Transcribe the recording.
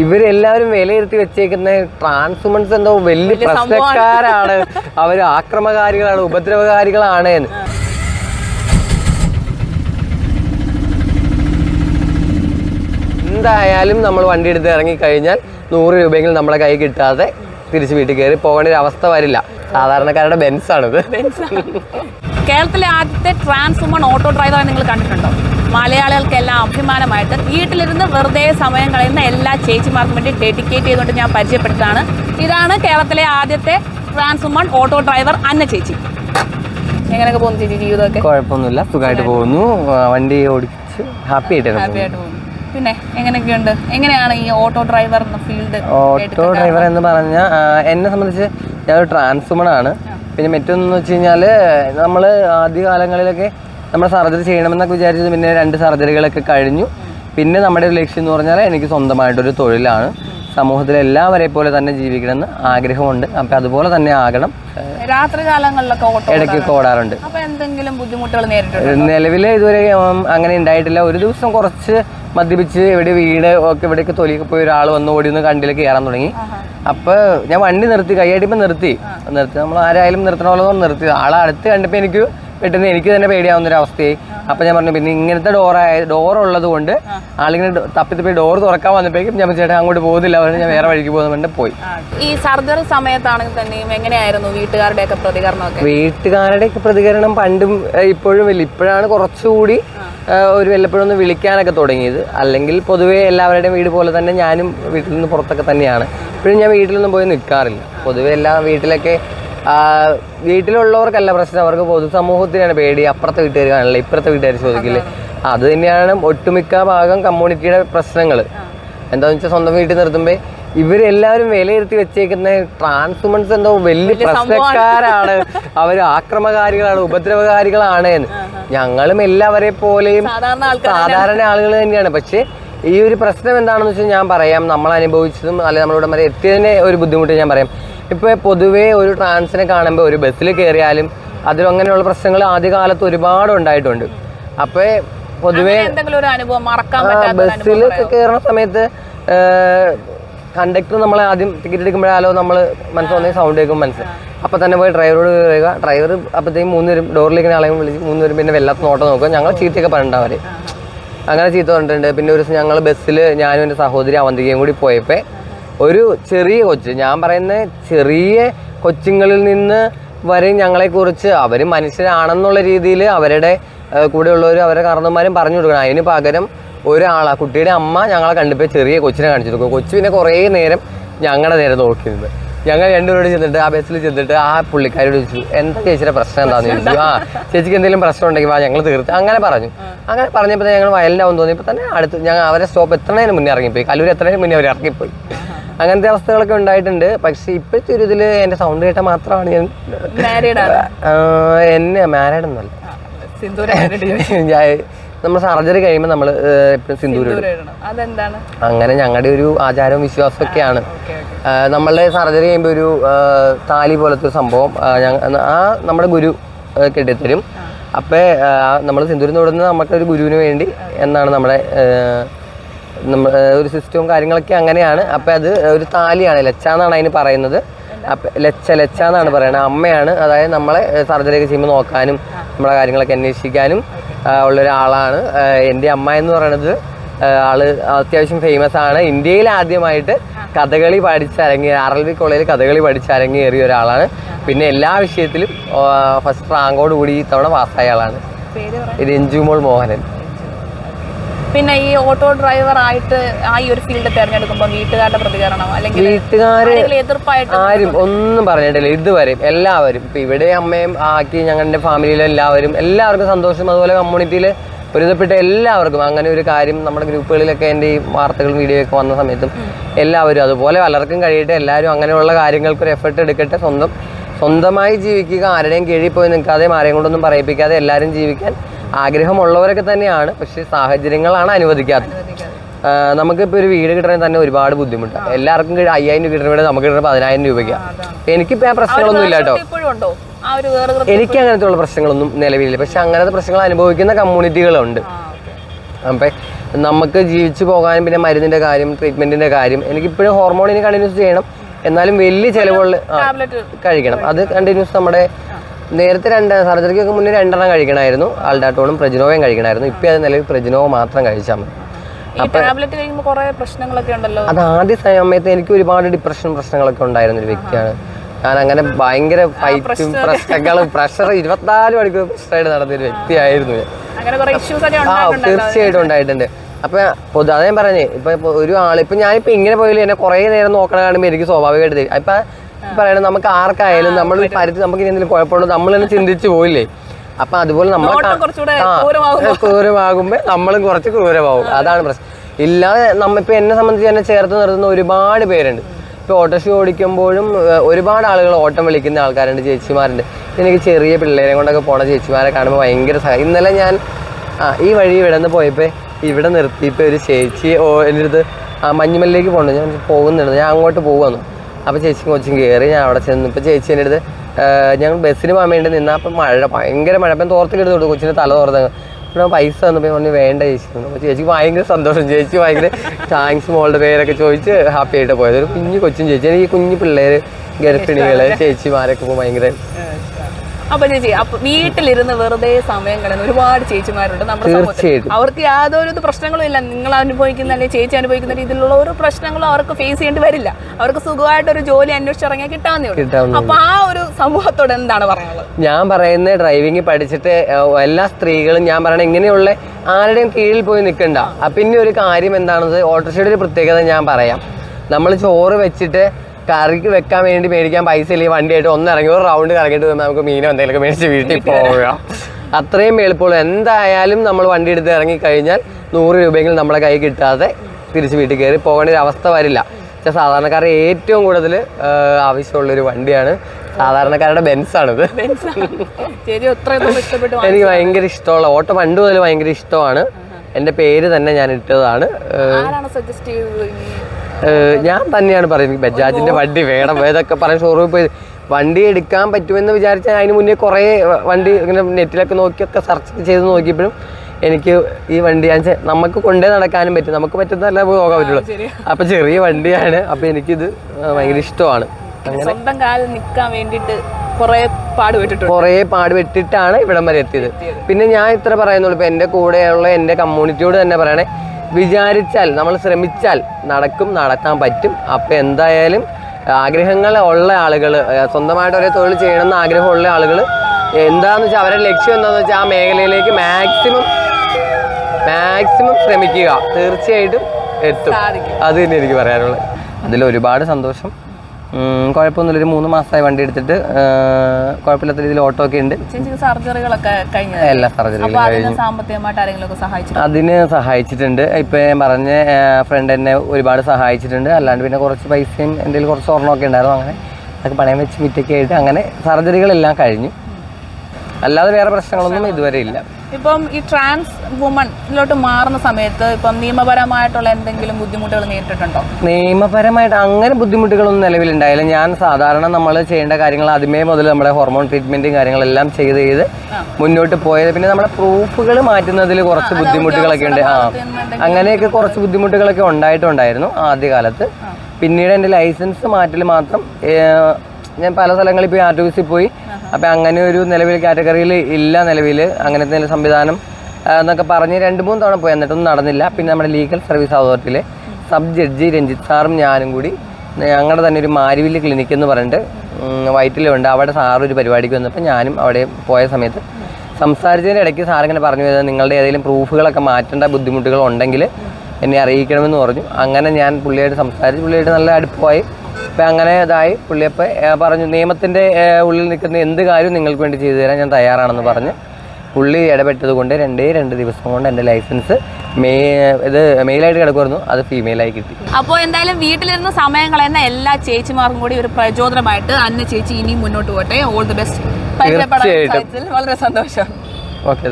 ഇവരെല്ലാവരും വിലയിരുത്തി വെച്ചേക്കുന്ന ട്രാൻസ്വുമൻസ് എന്തോ വലിയ പ്രശ്നക്കാരാണ്. അവർ ആക്രമകാരികളാണ് ഉപദ്രവകാരികളാണ് എന്ന്. എന്തായാലും നമ്മൾ വണ്ടി എടുത്ത് ഇറങ്ങി കഴിഞ്ഞാൽ നൂറ് രൂപയെങ്കിലും നമ്മളെ കൈ കിട്ടാതെ തിരിച്ച് വീട്ടിൽ കയറി പോകേണ്ട ഒരു അവസ്ഥ വരില്ല. സാധാരണക്കാരുടെ ബെൻസാണിത്. കേരളത്തിലെ ആദ്യത്തെ ട്രാൻസ്വുമൺ ഓട്ടോ ഡ്രൈവറെ നിങ്ങൾ കണ്ടിട്ടുണ്ടോ? മലയാളികൾക്കെല്ലാം അഭിമാനമായിട്ട് വീട്ടിലിരുന്ന് വെറുതെ സമയം കളയുന്ന എല്ലാ ചേച്ചിമാർക്കും വേണ്ടി ഡെഡിക്കേറ്റ് ചെയ്തുകൊണ്ട് ഞാൻ പരിചയപ്പെടുത്താണ് ഇതാണ് കേരളത്തിലെ ആദ്യത്തെ trans woman auto driver Anna ചേച്ചി. എങ്ങനെയൊക്കെ പോകുന്നു ചേച്ചി ജീവിതമൊക്കെ? കുഴപ്പമൊന്നുമില്ല സുഖമായിട്ട് പോകുന്നു. വണ്ടി ഓടിച്ച് ഹാപ്പി ആയിട്ടാണ് ഹാപ്പി ആയിട്ട് പോകുന്നു. പിന്നെ എങ്ങനെയൊക്കെയുണ്ട്? എങ്ങനെയാണ് ഈ ഓട്ടോ ഡ്രൈവർ എന്ന ഫീൽഡ് ഓട്ടോ ഡ്രൈവർ എന്ന് പറഞ്ഞാൽ എന്നെ സംബന്ധിച്ച് ഞാനൊരു ട്രാൻസ്വുമൺ ആണ്. പിന്നെ മറ്റൊന്ന് വെച്ച് കഴിഞ്ഞാൽ നമ്മൾ ആദ്യ കാലങ്ങളിലൊക്കെ നമ്മൾ സർജറി ചെയ്യണമെന്നൊക്കെ വിചാരിച്ചത് പിന്നെ രണ്ട് സർജറികളൊക്കെ കഴിഞ്ഞു. പിന്നെ നമ്മുടെ ഒരു ലക്ഷ്യം എന്ന് പറഞ്ഞാൽ എനിക്ക് സ്വന്തമായിട്ടൊരു തൊഴിലാണ്. സമൂഹത്തിലെ എല്ലാവരെ പോലെ തന്നെ ജീവിക്കണമെന്ന് ആഗ്രഹമുണ്ട്. അപ്പം അതുപോലെ തന്നെ ആകണം. രാത്രി കാലങ്ങളിലൊക്കെ ഇടയ്ക്കൊക്കെ ഓടാറുണ്ട്. എന്തെങ്കിലും ബുദ്ധിമുട്ടുകൾ നിലവിൽ ഇതുവരെ അങ്ങനെ ഉണ്ടായിട്ടില്ല. ഒരു ദിവസം കുറച്ച് മദ്യപിച്ച് ഇവിടെ വീട് ഒക്കെ ഇവിടേക്ക് തൊലിക്ക് പോയി ഒരാൾ വന്ന് ഓടി ഒന്ന് കണ്ടിൽ കയറാൻ തുടങ്ങി. അപ്പൊ ഞാൻ വണ്ടി നിർത്തി കൈയടിപ്പം നിർത്തി. നിർത്തി നമ്മൾ ആരായാലും നിർത്തണമല്ലോ നിർത്തി. ആളെ അടുത്ത് കണ്ടപ്പോൾ എനിക്ക് പെട്ടെന്ന് എനിക്ക് തന്നെ പേടിയാവുന്ന ഒരു അവസ്ഥയായി അപ്പൊ ഞാൻ പറഞ്ഞു പിന്നെ ഇങ്ങനത്തെ ഡോറായ ഡോർ ഉള്ളത് കൊണ്ട് ആളിങ്ങനെ തപ്പി തപ്പി ഡോർ തുറക്കാൻ വന്നപ്പോഴേക്കും ഞാൻ ചേട്ടാ അങ്ങോട്ട് പോകുന്നില്ല പറഞ്ഞു ഞാൻ വേറെ വഴിക്ക് പോകുന്ന കൊണ്ട് പോയി. ഈ സർജറി സമയത്താണെങ്കിൽ തന്നെയും എങ്ങനെയായിരുന്നു വീട്ടുകാരുടെ ഒക്കെ പ്രതികരണമൊക്കെ? വീട്ടുകാരുടെയൊക്കെ പ്രതികരണം പണ്ടും ഇപ്പോഴും ഇല്ല. ഇപ്പോഴാണ് കുറച്ചുകൂടി ഒരു വല്ലപ്പോഴും ഒന്ന് വിളിക്കാനൊക്കെ തുടങ്ങിയത്. അല്ലെങ്കിൽ പൊതുവേ എല്ലാവരുടെയും വീട് പോലെ തന്നെ ഞാനും വീട്ടിൽ നിന്ന് പുറത്തൊക്കെ തന്നെയാണ്. ഇപ്പോഴും ഞാൻ വീട്ടിലൊന്നും പോയി നിൽക്കാറില്ല. പൊതുവേ എല്ലാ വീട്ടിലൊക്കെ വീട്ടിലുള്ളവർക്കല്ല പ്രശ്നം. അവർക്ക് പൊതുസമൂഹത്തിനാണ് പേടി. അപ്പുറത്തെ വീട്ടുകാർ കാണില്ല ഇപ്പുറത്തെ വീട്ടുകാർ ചോദിക്കില്ലേ അത് തന്നെയാണ് ഒട്ടുമിക്ക ഭാഗം കമ്മ്യൂണിറ്റിയുടെ പ്രശ്നങ്ങൾ എന്താണെന്ന് വെച്ചാൽ സ്വന്തം വീട്ടിൽ നിർത്തുമ്പോൾ ഇവരെല്ലാവരും വിലയിരുത്തി വെച്ചേക്കുന്ന ട്രാൻസ്വുമൻസ് എന്തോ വലിയ പ്രശ്നക്കാരാണ്. അവർ ആക്രമകാരികളാണ് ഉപദ്രവകാരികളാണ്. എന്ന് ഞങ്ങളും എല്ലാവരെ പോലെയും സാധാരണ ആളുകൾ തന്നെയാണ്. പക്ഷേ ഈ ഒരു പ്രശ്നം എന്താണെന്ന് വെച്ചാൽ ഞാൻ പറയാം. നമ്മൾ അനുഭവിച്ചതും അല്ലെങ്കിൽ നമ്മളിവിടെ വരെ എത്തിയതിന്റെ ഒരു ബുദ്ധിമുട്ട് ഞാൻ പറയാം. ഇപ്പോൾ പൊതുവേ ഒരു ട്രാൻസിനെ കാണുമ്പോൾ ഒരു ബസ്സിൽ കയറിയാലും അതിലും അങ്ങനെയുള്ള പ്രശ്നങ്ങൾ ആദ്യകാലത്ത് ഒരുപാട് ഉണ്ടായിട്ടുണ്ട്. അപ്പോൾ പൊതുവേ ബസ്സിൽ കയറുന്ന സമയത്ത് കണ്ടക്ടർ നമ്മളെ ആദ്യം ടിക്കറ്റ് എടുക്കുമ്പോഴാലോ നമ്മൾ മനസ്സിൽ സൗണ്ട് കേൾക്കും മനസ്സിൽ അപ്പം തന്നെ പോയി ഡ്രൈവറോട് കയറുക ഡ്രൈവർ അപ്പോഴത്തേക്കും മൂന്ന് വരും ഡോറിലേക്ക് ആളെയും വിളിച്ച് മൂന്ന് വരും പിന്നെ വല്ലാത്ത നോട്ടം നോക്കുക. ഞങ്ങൾ ചീത്തയൊക്കെ പറഞ്ഞിട്ടുണ്ട് അവർ അങ്ങനെ ചീത്ത പറഞ്ഞിട്ടുണ്ട്. പിന്നെ ഒരു ദിവസം ഞങ്ങൾ ബസ്സിൽ ഞാനും എന്റെ സഹോദരി അവന്തികയും കൂടി പോയപ്പോൾ ഒരു ചെറിയ കൊച്ച്. ഞാൻ പറയുന്ന ചെറിയ കൊച്ചുങ്ങളിൽ നിന്ന് വരെ ഞങ്ങളെക്കുറിച്ച് അവർ മനുഷ്യരാണെന്നുള്ള രീതിയിൽ അവരുടെ കൂടെ കൂടെയുള്ളവർ അവരുടെ കാരണന്മാരും പറഞ്ഞു കൊടുക്കണം. അതിന് പകരം ഒരാളാ കുട്ടിയുടെ അമ്മ ഞങ്ങളെ കണ്ടപ്പോൾ ചെറിയ കൊച്ചിനെ കാണിച്ചു കൊടുക്കും. കൊച്ചു പിന്നെ കുറേ നേരം ഞങ്ങളുടെ നേരെ നോക്കി നിന്ന് ഞങ്ങൾ രണ്ടുപേരോട് ചെന്നിട്ട് ആ ബസ്സിൽ ചെന്നിട്ട് ആ പുള്ളിക്കാരോട് ചോദിച്ചു എന്താ ചേച്ചിയുടെ പ്രശ്നം എന്താന്ന്? ചോദിച്ചു ആ ചേച്ചിക്ക് എന്തെങ്കിലും പ്രശ്നം ഉണ്ടെങ്കിൽ വാ ഞങ്ങൾ തീർത്ത്. അങ്ങനെ പറഞ്ഞു. അങ്ങനെ പറഞ്ഞപ്പോൾ ഞങ്ങൾ വയലിനാവും തോന്നിയപ്പോൾ തന്നെ അടുത്ത് ഞങ്ങൾ അവരെ സ്റ്റോപ്പ് എത്രയും മുന്നേ ഇറങ്ങിപ്പോയി? കല്ലൂർ എത്രയും മുന്നേ അവർ ഇറങ്ങിപ്പോയി? അങ്ങനത്തെ അവസ്ഥകളൊക്കെ ഉണ്ടായിട്ടുണ്ട്. പക്ഷേ ഇപ്പോഴത്തെ ഒരു ഇതിൽ എന്റെ സൗണ്ട് കേട്ടാൽ മാത്രമാണ് ഞാൻ എന്നെ മാരീഡ് എന്നല്ല. നമ്മൾ സർജറി കഴിയുമ്പോൾ നമ്മൾ എപ്പോഴും സിന്ദൂരം അങ്ങനെ ഞങ്ങളുടെ ഒരു ആചാരവും വിശ്വാസമൊക്കെയാണ്. ഒക്കെയാണ് നമ്മളുടെ സർജറി കഴിയുമ്പോൾ ഒരു താലി പോലത്തെ ഒരു സംഭവം ആ, നമ്മുടെ ഗുരു കെട്ടിത്തരും. അപ്പോൾ നമ്മൾ സിന്ദൂരം തൊടുന്നത് നമുക്ക് ഒരു ഗുരുവിന് വേണ്ടി എന്നാണ് നമ്മുടെ നമ്മ ഒരു സിസ്റ്റവും കാര്യങ്ങളൊക്കെ അങ്ങനെയാണ്. അപ്പോൾ അത് ഒരു താലിയാണ് ലച്ച എന്നാണ് അതിന് പറയുന്നത്. അപ്പം ലച്ച ലച്ച എന്നാണ് പറയുന്നത് അമ്മയാണ് അതായത് നമ്മളെ സർജറി ഒക്കെ ചെയ്യുമ്പോൾ നോക്കാനും നമ്മളെ കാര്യങ്ങളൊക്കെ അന്വേഷിക്കാനും ഉള്ളൊരാളാണ്. എന്റെ അമ്മ എന്ന് പറയുന്നത് ആൾ അത്യാവശ്യം ഫേമസ് ആണ്. ഇന്ത്യയിൽ ആദ്യമായിട്ട് കഥകളി പഠിച്ചരങ്ങി ആർ എൽ വി കോളേജിൽ കഥകളി പഠിച്ചരങ്ങേറിയ ഒരാളാണ്. പിന്നെ എല്ലാ വിഷയത്തിലും ഫസ്റ്റ് റാങ്കോട് കൂടി ഇത്തവണ പാസ്സായ ആളാണ്. രഞ്ജുമോൾ മോഹനൻ. പിന്നെ ഈ ഓട്ടോ ഡ്രൈവർ ആയിട്ട് ആ ഈ ഒരു ഫീൽഡ് തിരഞ്ഞെടുക്കുമ്പോൾ വീട്ടുകാരുടെ പ്രതികരണം അല്ലെങ്കിൽ വീട്ടുകാര് എതിർപ്പായിട്ട് ആരും ഒന്നും പറഞ്ഞിട്ടില്ല. ഇതുവരെ എല്ലാവരും. ഇപ്പൊ ഇവിടെ അമ്മയും ആക്കി ഞങ്ങളുടെ ഫാമിലിയിലെ എല്ലാവരും എല്ലാവർക്കും സന്തോഷം. അതുപോലെ കമ്മ്യൂണിറ്റിയിൽ ഒരുതപ്പെട്ട എല്ലാവർക്കും അങ്ങനെ ഒരു കാര്യം നമ്മുടെ ഗ്രൂപ്പുകളിലൊക്കെ എന്റെ ഈ വാർത്തകളും വീഡിയോ ഒക്കെ വന്ന സമയത്തും എല്ലാവരും അതുപോലെ പലർക്കും കഴിയട്ടെ. എല്ലാവരും അങ്ങനെയുള്ള കാര്യങ്ങൾക്ക് ഒരു എഫർട്ട് എടുക്കട്ടെ. സ്വന്തം സ്വന്തമായി ജീവിക്കുക. ആരുടെയും കീഴിൽ പോയി നിൽക്കാതെ ആരെയും കൊണ്ടൊന്നും പറയിപ്പിക്കാതെ എല്ലാവരും ജീവിക്കാൻ ആഗ്രഹമുള്ളവരൊക്കെ തന്നെയാണ് പക്ഷേ സാഹചര്യങ്ങളാണ് അനുവദിക്കാത്തത് നമുക്കിപ്പോൾ ഒരു വീട് കിട്ടണമെങ്കിൽ തന്നെ ഒരുപാട് ബുദ്ധിമുട്ടാണ് എല്ലാവർക്കും അയ്യായിരം രൂപ കിട്ടണ നമുക്ക് കിട്ടുന്നത് പതിനായിരം രൂപയ്ക്കാണ് എനിക്കിപ്പോൾ ആ പ്രശ്നങ്ങളൊന്നും ഇല്ല കേട്ടോ. എനിക്ക് അങ്ങനത്തെ ഉള്ള പ്രശ്നങ്ങളൊന്നും നിലവിലില്ല. പക്ഷെ അങ്ങനത്തെ പ്രശ്നങ്ങൾ അനുഭവിക്കുന്ന കമ്മ്യൂണിറ്റികളുണ്ട്. അപ്പം നമുക്ക് ജീവിച്ചു പോകാനും പിന്നെ മരുന്നിന്റെ കാര്യം ട്രീറ്റ്മെന്റിന്റെ കാര്യം എനിക്കിപ്പോഴും ഹോർമോണിന് കണ്ടിന്യൂസ് ചെയ്യണം. എന്നാലും വലിയ ചിലവുകൾ കഴിക്കണം. അത് കണ്ടിന്യൂസ് നമ്മുടെ നേരത്തെ രണ്ട് സർജറിക്കൊക്കെ മുന്നേ രണ്ടെണ്ണം കഴിക്കണമായിരുന്നു ആൾഡാട്ടോണും പ്രജിനോവയും കഴിക്കണമായിരുന്നു. ഇപ്പം അത് നിലവിൽ പ്രജിനോവ മാത്രം കഴിച്ചാൽ മതി. അത് ആദ്യ സമയത്ത് എനിക്ക് ഒരുപാട് ഡിപ്രഷൻ പ്രശ്നങ്ങളൊക്കെ ഉണ്ടായിരുന്ന ഒരു വ്യക്തിയാണ്. ഞാൻ അങ്ങനെ ഭയങ്കര ഫൈറ്റും പ്രശ്നങ്ങളും പ്രഷർ ഇരുപത്തിനാല് മണിക്കൂർ പ്രശ്നമായിട്ട് നടന്നൊരു വ്യക്തിയായിരുന്നു ആ തീർച്ചയായിട്ടും ഉണ്ടായിട്ടുണ്ട്. അപ്പൊ പൊതു അതേ പറഞ്ഞേ ഇപ്പൊ ഒരു ആൾ ഇപ്പൊ ഞാനിപ്പോ ഇങ്ങനെ പോയില്ലേ എന്നെ കുറെ നേരം നോക്കണ കാണുമ്പോൾ എനിക്ക് സ്വാഭാവികമായിട്ട് തരും ഇപ്പൊ പറയണത് നമുക്ക് ആർക്കായാലും നമ്മൾ പരിധി നമുക്ക് ഇനി എന്തെങ്കിലും കുഴപ്പമുണ്ടോ നമ്മൾ തന്നെ ചിന്തിച്ചു പോയില്ലേ? അപ്പൊ അതുപോലെ നമ്മൾ ക്രൂരമാകുമ്പോ നമ്മളും കുറച്ച് ക്രൂരമാകും. അതാണ് പ്രശ്നം. ഇല്ലാതെ നമ്മ ഇപ്പൊ എന്നെ സംബന്ധിച്ച് തന്നെ ചേർത്ത് നിർത്തുന്ന ഒരുപാട് പേരുണ്ട്. ഇപ്പൊ ഓട്ടോഷോ ഓടിക്കുമ്പോഴും ഒരുപാട് ആളുകൾ ഓട്ടം വിളിക്കുന്ന ആൾക്കാരുണ്ട് ചേച്ചിമാരുണ്ട്. എനിക്ക് ചെറിയ പിള്ളേരെ കൊണ്ടൊക്കെ പോണ ചേച്ചിമാരെ കാണുമ്പോൾ ഭയങ്കര സഹായം ഇന്നലെ ഞാൻ ആ ഈ വഴി ഇവിടെ നിന്ന് പോയപ്പോൾ ഇവിടെ നിർത്തിയപ്പോൾ ഒരു ചേച്ചി ഓ എന്റെ അടുത്ത് ആ മഞ്ഞുമല്ലിലേക്ക് പോകണം ഞാൻ പോകുന്നുണ്ട് ഞാൻ അങ്ങോട്ട് പോകുന്നു അപ്പോൾ ചേച്ചി കൊച്ചും കയറി ഞാൻ അവിടെ ചെന്ന് ഇപ്പോൾ ചേച്ചി എന്റെ അടുത്ത് ഞങ്ങൾ ബസ്സിന് പോകാൻ വേണ്ടി നിന്നാൽ അപ്പം മഴ ഭയങ്കര മഴ. അപ്പം തോർത്തിലെടുത്ത് കൊടുത്തു കൊച്ചിന്റെ തല തോർത്തങ്ങ് അപ്പം പൈസ തന്നപ്പോൾ പറഞ്ഞു വേണ്ട ചേച്ചി. അപ്പോൾ ചേച്ചിക്ക് ഭയങ്കര സന്തോഷം. ചേച്ചി ഭയങ്കര താങ്ക്സ് മോളുടെ പേരൊക്കെ ചോദിച്ച് ഹാപ്പി ആയിട്ട് പോയത്. ഒരു കുഞ്ഞു കൊച്ചും ചേച്ചി. ഈ കുഞ്ഞു പിള്ളേർ ഗർഭിണികൾ ചേച്ചിമാരൊക്കെ ഭയങ്കര അപ്പൊ ചേച്ചി അപ്പൊ വീട്ടിലിരുന്ന് വെറുതെ സമയം കളയുന്ന ഒരുപാട് ചേച്ചിമാരുണ്ട് നമ്മുടെ സമൂഹത്തിൽ. അവർക്ക് യാതൊരു പ്രശ്നങ്ങളും ഇല്ല. നിങ്ങൾ അനുഭവിക്കുന്ന അല്ലെങ്കിൽ ചേച്ചി അനുഭവിക്കുന്ന രീതിയിലുള്ള ഒരു പ്രശ്നങ്ങളും അവർക്ക് ഫേസ് ചെയ്യേണ്ടി വരില്ല. അവർക്ക് സുഖമായിട്ട് ഒരു ജോലി അന്വേഷിച്ചിറങ്ങിയാൽ കിട്ടാവുന്നേ ഉള്ളൂ. അപ്പൊ ആ ഒരു സമൂഹത്തോട് എന്താണ് പറയാനുള്ളത്? ഞാൻ പറയുന്ന ഡ്രൈവിംഗ് പഠിച്ചിട്ട് എല്ലാ സ്ത്രീകളും ഞാൻ പറയണ ഇങ്ങനെയുള്ള ആരുടെയും കീഴിൽ പോയി നിൽക്കണ്ട. പിന്നെ ഒരു കാര്യം എന്താണെന്ന് ഓട്ടോറിക്ഷയുടെ ഒരു പ്രത്യേകത ഞാൻ പറയാം. നമ്മൾ ചോറ് വെച്ചിട്ട് കറിക്ക് വെക്കാൻ വേണ്ടി മേടിക്കാൻ പൈസ ഇല്ലെങ്കിൽ വണ്ടിയായിട്ട് ഒന്ന് ഇറങ്ങി ഒരു റൗണ്ട് കറങ്ങിയിട്ട് വന്നാൽ നമുക്ക് മീനോ എന്തെങ്കിലും മേടിച്ച് വീട്ടിൽ പോവുക. അത്രയും എളുപ്പമുള്ളൂ എന്തായാലും നമ്മൾ വണ്ടി എടുത്ത് ഇറങ്ങി കഴിഞ്ഞാൽ നൂറ് രൂപയെങ്കിലും നമ്മളെ കൈ കിട്ടാതെ തിരിച്ച് വീട്ടിൽ കയറി പോകേണ്ട ഒരു അവസ്ഥ വരില്ല. പക്ഷേ സാധാരണക്കാരുടെ ഏറ്റവും കൂടുതൽ ആവശ്യമുള്ളൊരു വണ്ടിയാണ് സാധാരണക്കാരുടെ ബെൻസാണിത്. എനിക്ക് ഭയങ്കര ഇഷ്ടമുള്ള ഓട്ടോ പണ്ട് മുതൽ ഭയങ്കര ഇഷ്ടമാണ്. എന്റെ പേര് തന്നെ ഞാൻ ഇട്ടതാണ്. സജസ്റ്റ് ഞാൻ തന്നെയാണ് പറയുന്നത്. ബജാജിന്റെ വണ്ടി വേണം. ഏതൊക്കെ പറയാൻ ഷോറൂമിൽ പോയി വണ്ടി എടുക്കാൻ പറ്റുമെന്ന് വിചാരിച്ചാൽ അതിന് മുന്നേ കുറേ വണ്ടി ഇങ്ങനെ നെറ്റിലൊക്കെ നോക്കിയൊക്കെ സെർച്ച് ചെയ്ത് നോക്കിയപ്പോഴും എനിക്ക് ഈ വണ്ടി ഞാൻ നമുക്ക് കൊണ്ടേ നടക്കാനും പറ്റും. നമുക്ക് പറ്റുന്നതല്ല പോകാൻ പറ്റുള്ളൂ. അപ്പൊ ചെറിയ വണ്ടിയാണ്. അപ്പം എനിക്കിത് ഭയങ്കര ഇഷ്ടമാണ്. സ്വന്തം കാലിൽ നിൽക്കാൻ വേണ്ടിയിട്ട് കുറെ പാടുപെട്ടിട്ടുണ്ട് കുറേ പാട് വെട്ടിട്ടാണ് ഇവിടം വരെ എത്തിയത്. പിന്നെ ഞാൻ ഇത്ര പറയുന്നുള്ളൂ. ഇപ്പം എന്റെ കൂടെയുള്ള എന്റെ കമ്മ്യൂണിറ്റിയോട് തന്നെ പറയണേ വിചാരിച്ചാൽ നമ്മൾ ശ്രമിച്ചാൽ നടക്കും നടത്താൻ പറ്റും. അപ്പം എന്തായാലും ആഗ്രഹങ്ങൾ ഉള്ള ആളുകൾ സ്വന്തമായിട്ട് ഒരേ തൊഴിൽ ചെയ്യണമെന്ന് ആഗ്രഹമുള്ള ആളുകൾ എന്താണെന്ന് വെച്ചാൽ അവരുടെ ലക്ഷ്യം എന്താണെന്ന് വെച്ചാൽ ആ മേഖലയിലേക്ക് മാക്സിമം മാക്സിമം ശ്രമിക്കുക. തീർച്ചയായിട്ടും എത്തും. അത് തന്നെ എനിക്ക് പറയാനുള്ളത്. അതിൽ ഒരുപാട് സന്തോഷം. കുഴപ്പമൊന്നുമില്ല. ഒരു മൂന്ന് മാസമായി വണ്ടി എടുത്തിട്ട് കുഴപ്പമില്ലാത്ത രീതിയിൽ ഓട്ടോ ഒക്കെ ഉണ്ട്. സർജറികളൊക്കെ എല്ലാ സർജറികളും സാമ്പത്തികമായിട്ട് അതിന് സഹായിച്ചിട്ടുണ്ട്. ഇപ്പൊ ഞാൻ പറഞ്ഞ ഫ്രണ്ട് എന്നെ ഒരുപാട് സഹായിച്ചിട്ടുണ്ട്. അല്ലാണ്ട് പിന്നെ കുറച്ച് പൈസയും എന്തെങ്കിലും കുറച്ച് സ്വർണമൊക്കെ ഉണ്ടായിരുന്നു. അങ്ങനെ അതൊക്കെ പണയം വെച്ച് മിറ്റൊക്കെ ആയിട്ട് അങ്ങനെ സർജറികളെല്ലാം കഴിഞ്ഞു. അല്ലാതെ വേറെ പ്രശ്നങ്ങളൊന്നും ഇതുവരെ ഇല്ല. ഇപ്പം ഈ ട്രാൻസ് വുമണിലോട്ട് മാറുന്ന സമയത്ത് ഇപ്പം നിയമപരമായിട്ടുള്ള എന്തെങ്കിലും ബുദ്ധിമുട്ടുകൾ നേരിട്ടിട്ടുണ്ടോ? നിയമപരമായിട്ട് അങ്ങനെ ബുദ്ധിമുട്ടുകളൊന്നും നിലവിലുണ്ടായില്ല ഞാൻ സാധാരണ നമ്മൾ ചെയ്യേണ്ട കാര്യങ്ങൾ ആദ്യമേ മുതൽ നമ്മുടെ ഹോർമോൺ ട്രീറ്റ്മെന്റും കാര്യങ്ങളെല്ലാം ചെയ്ത് ചെയ്ത് മുന്നോട്ട് പോയത്. പിന്നെ നമ്മുടെ പ്രൂഫുകൾ മാറ്റുന്നതിൽ കുറച്ച് ബുദ്ധിമുട്ടുകളൊക്കെ ഉണ്ട്. ആ അങ്ങനെയൊക്കെ കുറച്ച് ബുദ്ധിമുട്ടുകളൊക്കെ ഉണ്ടായിട്ടുണ്ടായിരുന്നു ആദ്യകാലത്ത്. പിന്നീട് എന്റെ ലൈസൻസ് മാറ്റൽ മാത്രം ഞാൻ പല സ്ഥലങ്ങളിൽ പോയി ആർ ടി സി പോയി. അപ്പം അങ്ങനെ ഒരു നിലവിൽ കാറ്റഗറിയിൽ ഇല്ല നിലവിൽ. അങ്ങനത്തെ സംവിധാനം എന്നൊക്കെ പറഞ്ഞ് രണ്ട് മൂന്ന് തവണ പോയി. എന്നിട്ടൊന്നും നടന്നില്ല. പിന്നെ നമ്മുടെ ലീഗൽ സർവീസ് അതോറിറ്റിയിലെ സബ് ജഡ്ജി രഞ്ജിത്ത് സാറും ഞാനും കൂടി ഞങ്ങളുടെ തന്നെ ഒരു മാരിവില്ല് ക്ലിനിക്ക് എന്ന് പറഞ്ഞിട്ട് വയറ്റിലുണ്ട്. വൈറ്റിലുണ്ട് അവിടെ സാർ ഒരു പരിപാടിക്ക് വന്നപ്പോൾ ഞാനും അവിടെ പോയ സമയത്ത് സംസാരിച്ചതിന്റെ ഇടയ്ക്ക് സാറിങ്ങനെ പറഞ്ഞു വരുന്നത് നിങ്ങളുടെ ഏതെങ്കിലും പ്രൂഫുകളൊക്കെ മാറ്റേണ്ട ബുദ്ധിമുട്ടുകൾ ഉണ്ടെങ്കിൽ എന്നെ അറിയിക്കണമെന്ന് പറഞ്ഞു. അങ്ങനെ ഞാൻ പുള്ളിയായിട്ട് സംസാരിച്ച് പുള്ളിയായിട്ട് നല്ല അടുപ്പമായി. അപ്പം അങ്ങനെ ഇതായി. പുള്ളിയപ്പോൾ പറഞ്ഞു നിയമത്തിന്റെ ഉള്ളിൽ നിൽക്കുന്ന എന്ത് കാര്യവും നിങ്ങൾക്ക് വേണ്ടി ചെയ്തു തരാൻ ഞാൻ തയ്യാറാണെന്ന് പറഞ്ഞ് പുള്ളി ഇടപെട്ടത് കൊണ്ട് രണ്ടേ രണ്ട് ദിവസം കൊണ്ട് എന്റെ ലൈസൻസ് മെയ് ഇത് മെയിലായിട്ട് കിടക്കുമായിരുന്നു അത് ഫീമെയിലായി കിട്ടി. അപ്പോൾ എന്തായാലും വീട്ടിലിരുന്ന് സമയം കളയുന്ന എല്ലാ ചേച്ചിമാർക്കും കൂടി ഒരു പ്രചോദനമായിട്ട് അന്ന ചേച്ചി ഇനിയും മുന്നോട്ട് പോട്ടെ ഓൾ ദി ബെസ്റ്റ് പരിചയപ്പെടാൻ. വളരെ സന്തോഷം. ഓക്കെ